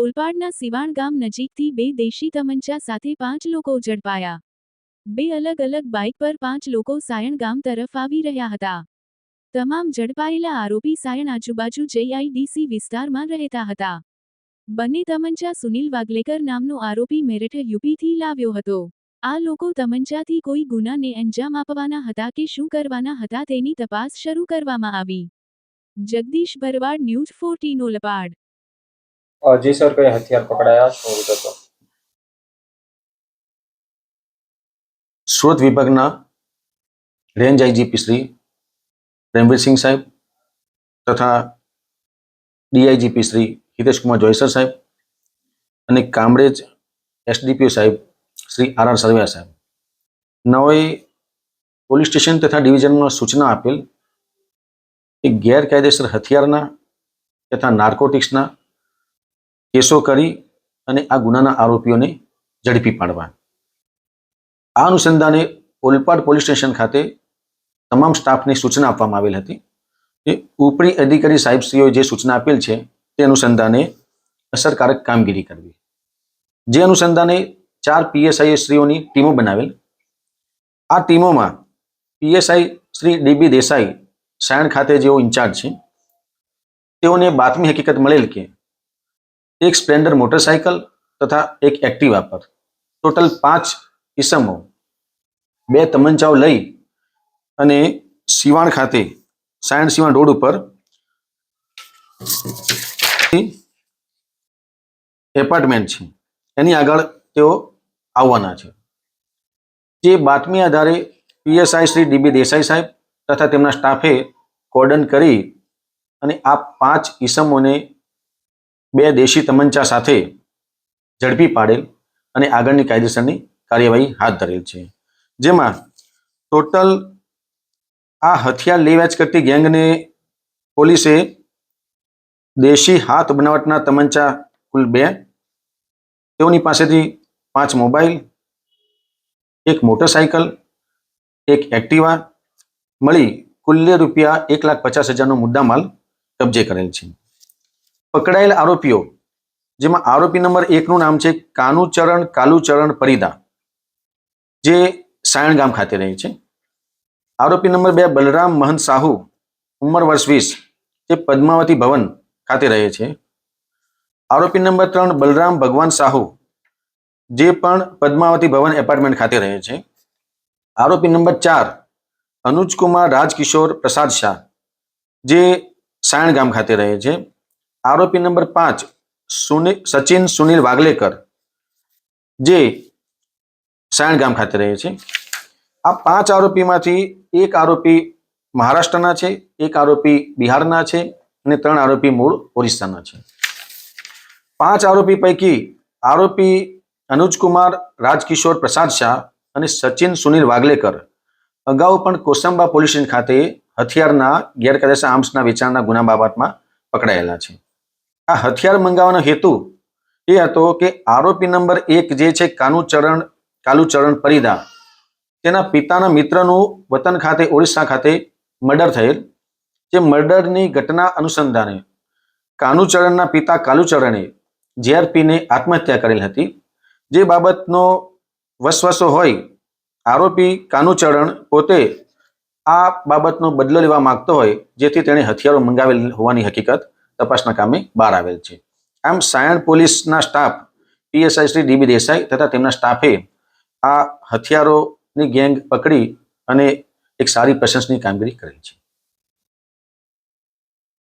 ઓલપાડના સિવાણ ગામ નજીકથી બે દેશી તમંચા સાથે પાંચ લોકો ઝડપાયા. બે અલગ અલગ બાઇક પર પાંચ લોકો સાયણ ગામ તરફ આવી રહ્યા હતા. તમામ ઝડપાયેલા આરોપી સાયણ આજુબાજુ જેઆઈડીસી વિસ્તારમાં રહેતા હતા. બંને તમંચા સુનિલ વાગલેકર નામનો આરોપી મેરઠ યુપીથી લાવ્યો હતો. આ લોકો તમંચાથી કોઈ ગુનાને અંજામ આપવાના હતા કે શું કરવાના હતા તેની તપાસ શરૂ કરવામાં આવી. જગદીશ ભરવાડ ન્યૂઝ ફોર્ટીનો લપાડ જી સર, કઈ હથિયાર પકડાયા શું વિગતો? સુરત વિભાગના રેન્જ આઈજીપી શ્રી રણવીરસિંહ સાહેબ તથા ડીઆઈજીપી શ્રી હિતેશકુમાર જોયસર સાહેબ અને કામરેજ એસડીપીઓ સાહેબ શ્રી આર આર સરવૈયા સાહેબ. નવે પોલીસ સ્ટેશન તથા ડિવિઝનમાં સૂચના આપેલ કે ગેરકાયદેસર હથિયારના તથા નાર્કોટિક્સના કેસો કરી અને આ ગુનાના આરોપીઓને ઝડપી પાડવા. આ અનુસંધાને ઓલપાડ પોલીસ સ્ટેશન ખાતે તમામ સ્ટાફને સૂચના આપવામાં આવેલ હતી કે ઉપરી અધિકારી સાહેબશ્રીઓએ જે સૂચના આપેલ છે તે અનુસંધાને અસરકારક કામગીરી કરવી. જે અનુસંધાને ચાર પીએસઆઈ શ્રીઓની ટીમો બનાવેલ. આ ટીમોમાં PSI Shri D B Desai, Sayan ખાતે જેઓ ઇન્ચાર્જ છે, તેઓને બાતમી હકીકત મળેલ કે એક સ્પ્લેન્ડર મોટરસાયકલ તથા એક એક્ટિવા પર. ટોટલ પાંચ ઈસમો. બે તમંચાઓ લઈ અને સિવાણ ખાતે, સાયણ સિવાણ રોડ ઉપર એપાર્ટમેન્ટ છે. એની આગળ તેઓ આવવાના છે. જે બાતમી આધારે પીએસઆઈ શ્રી ડીબી દેસાઈ સાહેબ તથા તેમના સ્ટાફે કોર્ડન કરી અને આ પાંચ ઈસમોને બે દેશી તમંચા સાથે ઝડપી પાડેલ અને આગળની કાયદેસરની કાર્યવાહી હાથ ધરેલ છે. જેમાં ટોટલ આ હથિયાર લે વેચ કરતી ગેંગને પોલીસે દેશી હાથ બનાવટના તમંચા કુલ બે, તેઓની પાસેથી પાંચ મોબાઈલ, એક મોટરસાયકલ, એક એક્ટિવા, મળી કુલ્ય રૂપિયા એક લાખ પચાસ હજારનો મુદ્દામાલ કબજે કરેલ છે. પકડાયેલ આરોપીઓ, જેમાં આરોપી નંબર એકનું નામ છે કાનુચરણ કાલુચરણ પરિદા, જે સાયણ ગામ ખાતે રહે છે. આરોપી નંબર બે બલરામ મહંત સાહુ, ઉંમર વર્ષ વીસ, જે પદ્માવતી ભવન ખાતે રહે છે. આરોપી નંબર ત્રણ બલરામ ભગવાન સાહુ, જે પણ પદ્માવતી ભવન એપાર્ટમેન્ટ ખાતે રહે છે. આરોપી નંબર ચાર અનુજકુમાર રાજકિશોર પ્રસાદ શાહ, જે સાયણ ગામ ખાતે રહે છે. આરોપી નંબર પાંચ સુનિલ સચિન સુનિલ વાગલેકર જે સાયણ ગામ ખાતે રહે છે. આ પાંચ આરોપીમાંથી એક આરોપી મહારાષ્ટ્રના છે, એક આરોપી બિહારના છે અને ત્રણ આરોપી મૂળ ઓરિસ્સાના છે. પાંચ આરોપી પૈકી આરોપી અનુજકુમાર રાજકિશોર પ્રસાદ શાહ અને સચિન સુનિલ વાગલેકર અગાઉ પણ કોસંબા પોલીસ સ્ટેશન ખાતે હથિયારના ગેરકાયદેસર આર્મ્સના વેચાણના ગુના બાબતમાં પકડાયેલા છે. આ હથિયાર મંગાવવાનો હેતુ એ હતો કે આરોપી નંબર એક જે છે કાનુચરણ કાલુચરણ પરિદા, તેના પિતાના મિત્રનું વતન ખાતે, ઓડિશા ખાતે મર્ડર થયેલ. જે મર્ડરની ઘટના અનુસંધાને કાનુચરણના પિતા કાલુચરણે જીઆરપીને આત્મહત્યા કરેલ હતી. જે બાબતનો વસવસો હોય, આરોપી કાનુચરણ પોતે આ બાબતનો બદલો લેવા માંગતો હોય, જેથી તેણે હથિયારો મંગાવેલ હોવાની હકીકત તપાસના કામે બહાર આવેલ છે. આમ સાયણ પોલીસના staff, PSI Shri D B Desai તથા તેમના સ્ટાફે આ હથિયારોની ગેંગ પકડી અને એક સારી પ્રશંસની કામગીરી કરી છે.